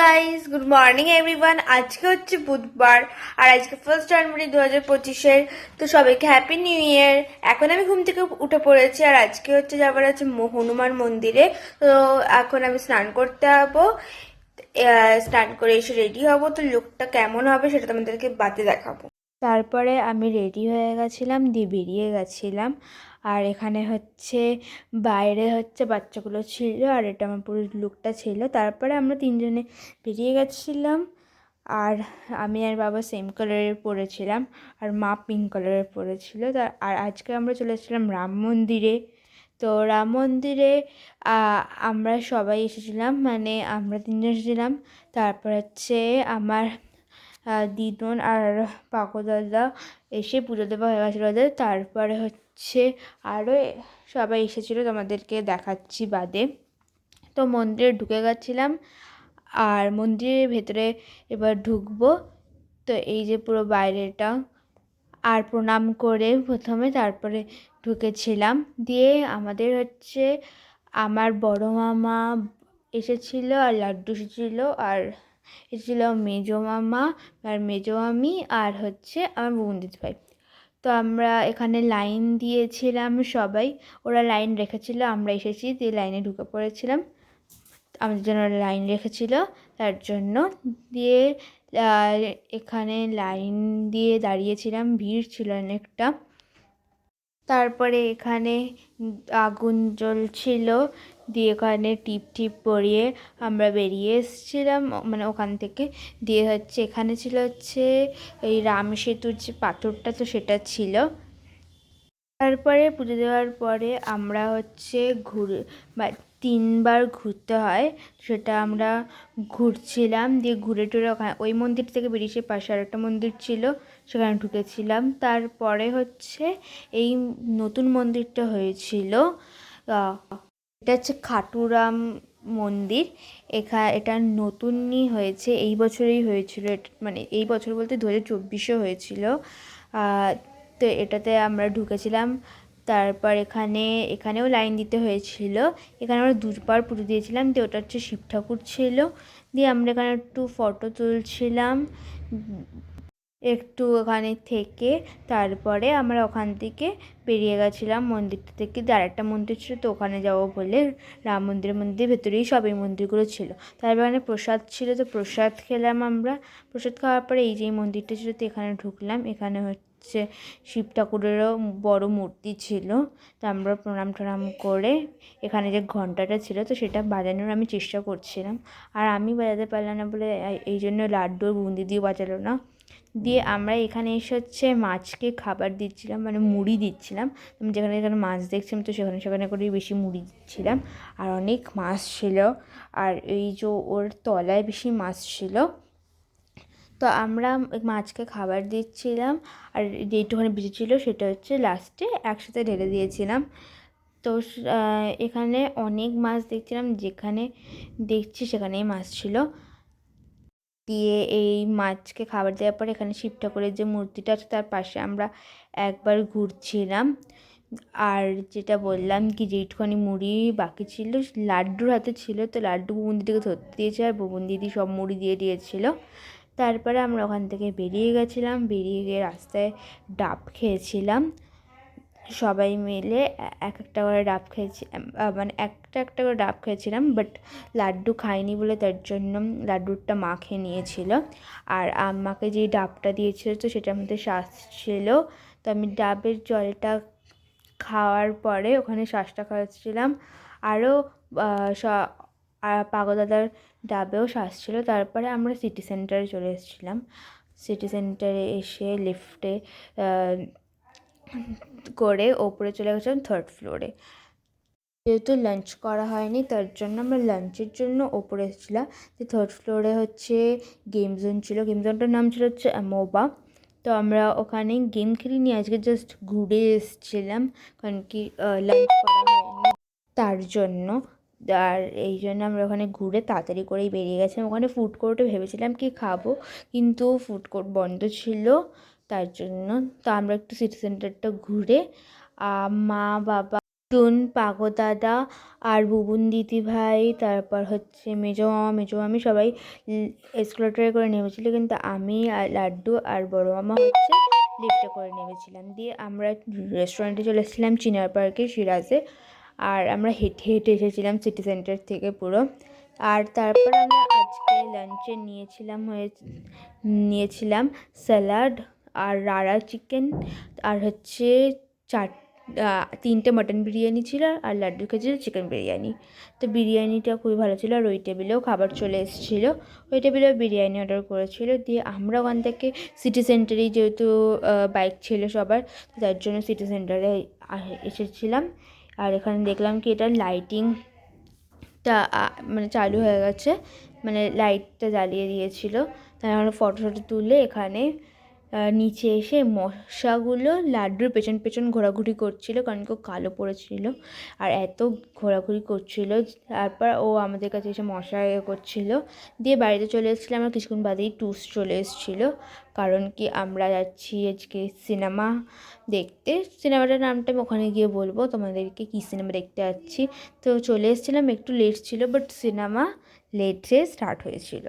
Guys good morning everyone আজকে হচ্ছে বুধবার, আর আজকে ফার্স্ট জানুয়ারি দু হাজার পঁচিশের, তো সবাইকে হ্যাপি নিউ ইয়ার এখন আমি ঘুম থেকে উঠে পড়েছি, আর আজকে হচ্ছে যাবার আছে হনুমান মন্দিরে। তো এখন আমি স্নান করতে যাব। স্নান করে এসে রেডি হব। তো লোকটা কেমন হবে সেটা তোমাদেরকে বাতে দেখাবো। তারপরে আমি রেডি হয়ে গেছিলাম, দিয়ে বেরিয়ে গেছিলাম। আর এখানে হচ্ছে, বাইরে হচ্ছে বাচ্চাগুলো ছিল, আর এটা আমার পুরো লুকটা ছিল। তারপরে আমরা তিনজনে বেরিয়ে গেছিলাম, আর আমি আর বাবা সেম কালারের পরেছিলাম আর মা পিঙ্ক কালারের পরেছিল তা, আর আজকে আমরা চলে এসেছিলাম রাম মন্দিরে। তো রাম মন্দিরে আমরা সবাই এসেছিলাম মানে আমরা তিনজন এসেছিলাম। তারপর হচ্ছে আমার দিদুন আর পাকো দাদা এসে পুজো দেওয়া হয়ে গেছিল তারপরে হচ্ছে আরও সবাই এসেছিল তোমাদেরকে দেখাচ্ছি বাদে। তো মন্দিরে ঢুকে গেছিলাম আর মন্দিরের ভেতরে এবার ঢুকবো। তো এই যে পুরো বাইরেটা আর প্রণাম করে প্রথমে তারপরে ঢুকেছিলাম। দিয়ে আমাদের হচ্ছে আমার বড় মামা এসেছিল আর লাড্ডু এসেছিল আর এসেছিল মেজো মামা আর মেজো আমি আর হচ্ছে আমার বন্দিত ভাই। তো আমরা এখানে লাইন দিয়েছিলাম সবাই। ওরা লাইন রেখেছিল, আমরা এসেছি দিয়ে লাইনে ঢুকে পড়েছিলাম। আমাদের জন্য লাইন রেখেছিল, তার জন্য দিয়ে এখানে লাইন দিয়ে দাঁড়িয়েছিলাম, ভিড় ছিল অনেকটা। তারপরে এখানে আগুন জ্বলছিল দিয়ে ওখানে টিপ টিপ পরিয়ে আমরা বেরিয়ে এসেছিলাম। মানে ওখান থেকে দিয়ে হচ্ছে, এখানে ছিল হচ্ছে এই রাম সেতুর যে পাথরটা, তো সেটা ছিল। তারপরে পুজো দেওয়ার পরে আমরা হচ্ছে ঘুরে, বা তিনবার ঘুরতে হয়, সেটা আমরা ঘুরছিলাম। দিয়ে ঘুরে টুরে ওখানে, ওই মন্দির থেকে বেরিয়ে পাশে আর একটা মন্দির ছিল, সেখানে ঢুকেছিলাম। তারপরে হচ্ছে এই নতুন মন্দিরটা হয়েছিল এটা হচ্ছে খাটুরাম মন্দির। এখা, এটা নতুনই হয়েছে, এই বছরেই হয়েছিল। মানে এই বছর বলতে দু হাজার চব্বিশে হয়েছিল তো এটাতে আমরা ঢুকেছিলাম। তারপর এখানে, এখানেও লাইন দিতে হয়েছিল। এখানে আমরা দুবার পুজো দিয়েছিলাম, দিয়ে ওটা হচ্ছে শিব ঠাকুর ছিল। দিয়ে আমরা এখানে একটু ফটো তুলছিলাম। একটু ওখানে থেকে তারপরে আমরা ওখান থেকে বেরিয়ে গেছিলাম মন্দিরটা থেকে। যে আরেকটা মন্দির ছিল তো ওখানে যাব বলে রাম মন্দিরের মন্দির ভেতরেই সব এই মন্দিরগুলো ছিল। তারপরে ওখানে প্রসাদ ছিল তো প্রসাদ খেলাম আমরা। প্রসাদ খাওয়ার পরে এই যে মন্দিরটা ছিল তো এখানে ঢুকলাম। এখানে হচ্ছে শিব ঠাকুরেরও বড় মূর্তি ছিল। তো আমরা প্রণাম টনাম করে এখানে যে ঘন্টাটা ছিল, তো সেটা বাজানোর আমি চেষ্টা করছিলাম। আর আমি বাজাতে পারলাম না বলে এই- জন্য লাড্ডু বুন্দি দিয়ে বাজালো না। দিয়ে আমরা এখানে এসে হচ্ছে মাছকে খাবার দিচ্ছিলাম মানে মুড়ি দিচ্ছিলাম। আমি যেখানে যেখানে মাছ দেখছিলাম, তো সেখানে সেখানে করেই বেশি মুড়ি দিচ্ছিলাম। আর অনেক মাছ ছিল। আর এই যে ওর তলায় বেশি মাছ ছিল তো আমরা মাছকে খাবার দিচ্ছিলাম আর যেইটুখানি বেঁচে ছিল সেটা হচ্ছে লাস্টে একসাথে ঢেলে দিয়েছিলাম। তো এখানে অনেক মাছ দেখছিলাম, যেখানে দেখছি সেখানেই মাছ ছিল। দিয়ে এই মাছকে খাবার দেওয়ার পর এখানে শিব ঠাকুরের যে মূর্তিটা আছে তার পাশে আমরা একবার ঘুরছিলাম। আর যেটা বললাম কি যেইটুখানি মুড়ি বাকি ছিল, লাড্ডুর হাতে ছিল, তো লাড্ডু বুবন্দিটিকে ধরতে দিয়েছে আর বুবন দিদি সব মুড়ি দিয়ে দিয়েছিল। তারপরে আমরা ওখান থেকে বেরিয়ে গেছিলাম, বেরিয়ে গিয়ে রাস্তায় ডাব খেয়েছিলাম। সবাই মিলে এক একটা করে ডাব খেয়েছি মানে একটা একটা করে ডাব খেয়েছিলাম বাট লাড্ডু খাইনি বলে তার জন্য লাড্ডুরটা মা খেয়ে নিয়েছিল। আর আমাকে যে ডাবটা দিয়েছিল তো সেটার মধ্যে শ্বাস ছিল। তো আমি ডাবের জলটা খাওয়ার পরে ওখানে শ্বাসটা খাওয়াচ্ছিলাম। আরও পাগদাদার ডাবেও শ্বাস ছিল তারপরে আমরা সিটি সেন্টারে চলে এসেছিলাম। সিটি সেন্টারে এসে লিফটে করে ওপরে চলে গেছিলাম থার্ড ফ্লোরে যেহেতু লাঞ্চ করা হয়নি, তার জন্য আমরা লাঞ্চের জন্য ওপরে এসেছিলাম। যে থার্ড ফ্লোরে হচ্ছে গেম জোন ছিল। গেম জোনটার নাম ছিল হচ্ছে অ্যামোবা তো আমরা ওখানে গেম খেলিনি, আজকে জাস্ট ঘুরে এসেছিলাম। কারণ কি লাঞ্চ করা হয়নি। তার জন্য আর এই জন্য আমরা ওখানে ঘুরে তাড়াতাড়ি করেই বেরিয়ে গেছিলাম ওখানে ফুড কোর্টে ভেবেছিলাম কি খাব, কিন্তু ফুড কোর্ট বন্ধ ছিল, তার জন্য। তো আমরা একটু সিটি সেন্টারটা ঘুরে মা, বাবা টুন পাগো দাদা আর বুবুন দিদি ভাই, তারপর হচ্ছে মেজো মামা, মেজো মামি সবাই এসকুলেটারে করে নেমেছিল, কিন্তু আমি আর লাড্ডু আর বড় মামা হচ্ছে লিফটে করে নেমেছিলাম। দিয়ে আমরা রেস্টুরেন্টে চলে এসেছিলাম চিনার পার্কে সিরাজে। আর আমরা হেঁটে হেঁটে এসেছিলাম সিটি সেন্টার থেকে পুরো। আর তারপর আমরা আজকে লাঞ্চে নিয়েছিলাম হয়ে, নিয়েছিলাম স্যালাড আর রাড়া চিকেন আর হচ্ছে চার তিনটে মাটন বিরিয়ানি ছিল আর লাড্ডু খেয়েছিল চিকেন বিরিয়ানি। তো বিরিয়ানিটা খুবই ভালো ছিল আর ওই টেবিলেও খাবার চলে এসেছিল। ওই টেবিলেও বিরিয়ানি অর্ডার করেছিল। দিয়ে আমরা ওখান থেকে সিটি সেন্টারেই যেহেতু বাইক ছিল সবার তার জন্য সিটি সেন্টারে এসেছিলাম। আর এখানে দেখলাম কি এটা লাইটিংটা মানে চালু হয়ে গেছে মানে লাইটটা জ্বালিয়ে দিয়েছিল। তাই আমরা ফটো টটো তুলে এখানে নিচে এসে মশাগুলো লাড্ডুর পেছন পেছন ঘোরাঘুরি করছিল, কারণ কেউ কালো পড়েছিল আর এত ঘোরাঘুরি করছিল। তারপর ও আমাদের কাছে এসে মশা ইয়ে করছিল। দিয়ে বাড়িতে চলে এসেছিলাম, আমরা কিছুক্ষণ বাদেই টুস চলে এসেছিল। কারণ কি আমরা যাচ্ছি আজকে সিনেমা দেখতে। সিনেমাটার নামটা আমি ওখানে গিয়ে বলব, তোমাদেরকে কী সিনেমা দেখতে যাচ্ছি। তো চলে এসেছিলাম, একটু লেট ছিল বাট সিনেমা লেটে স্টার্ট হয়েছিল।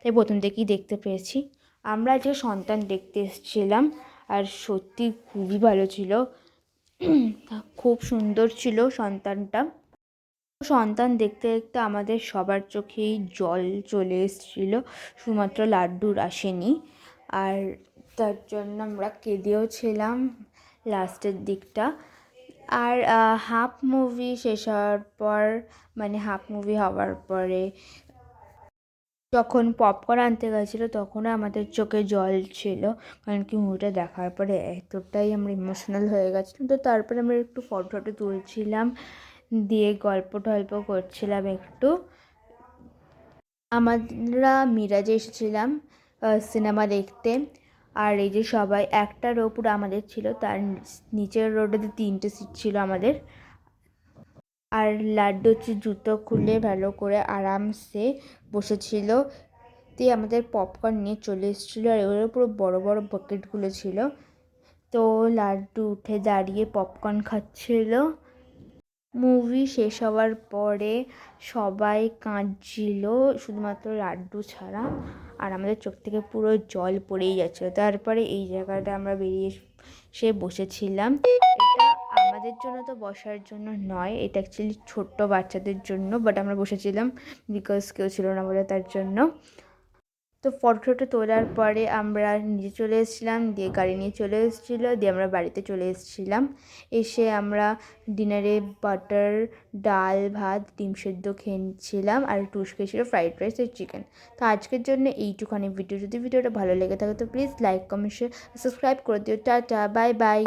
তাই প্রথম থেকেই দেখতে পেয়েছি। আমরা যে সন্তান দেখতে এসেছিলাম, আর সত্যি খুবই ভালো ছিল। খুব সুন্দর ছিল সন্তানটা। সন্তান দেখতে দেখতে আমাদের সবার চোখেই জল চলে এসেছিল, শুধুমাত্র লাড্ডুর আসেনি। আর তার জন্য আমরা কেঁদেও ছিলাম লাস্টের দিকটা। আর হাফ মুভি শেষ হওয়ার পর মানে হাফ মুভি হওয়ার পরে যখন পপকর্ন আনতে গেছিল, তখনও আমাদের চোখে জল ছিল। কারণ কি মুভিটা দেখার পরে এতটাই আমরা ইমোশনাল হয়ে গেছিলাম। তো তারপরে আমরা একটু ফটো টটো তুলছিলাম, দিয়ে গল্প টল্প করছিলাম একটু। আমরা মিরাজে এসেছিলাম সিনেমা দেখতে, আর এই যে সবাই একটা রো আমাদের ছিল, তার নিচের রোডেতে তিনটে সিট ছিল আমাদের। আর লাড্ডু হচ্ছে জুতো খুলে ভালো করে আরামসে বসেছিল। দিয়ে আমাদের পপকর্ন নিয়ে চলে এসেছিল আর এগুলো পুরো বড় বড় বাকেটগুলো ছিল। তো লাড্ডু উঠে দাঁড়িয়ে পপকর্ন খাচ্ছিল। মুভি শেষ হওয়ার পরে সবাই কাঁদছিল শুধুমাত্র লাড্ডু ছাড়া। আর আমাদের চোখ থেকে পুরো জল পড়েই যাচ্ছিল। তারপরে এই জায়গাটা আমরা বেরিয়ে সে বসেছিলাম। আমাদের জন্য তো বসার জন্য নয়, এটা অ্যাকচুয়ালি ছোট্ট বাচ্চাদের জন্য বাট আমরা বসেছিলাম বিকজ কেউ ছিল না বলে তার জন্য। তো ফটো টটো তোলার পরে আমরা নিচে চলে এসেছিলাম, দিয়ে গাড়ি নিয়ে চলে এসেছিল, দিয়ে আমরা বাড়িতে চলে এসেছিলাম। এসে আমরা ডিনারে বাটার ডাল, ভাত, ডিম সেদ্ধ খেয়েছিলাম আর টুস খেয়েছিল ফ্রাইড রাইস আর চিকেন তো আজকের জন্য এইটুখানি ভিডিও যদি ভিডিওটা ভালো লেগে থাকে, তো please like comment share subscribe করে দিও। Tata bye bye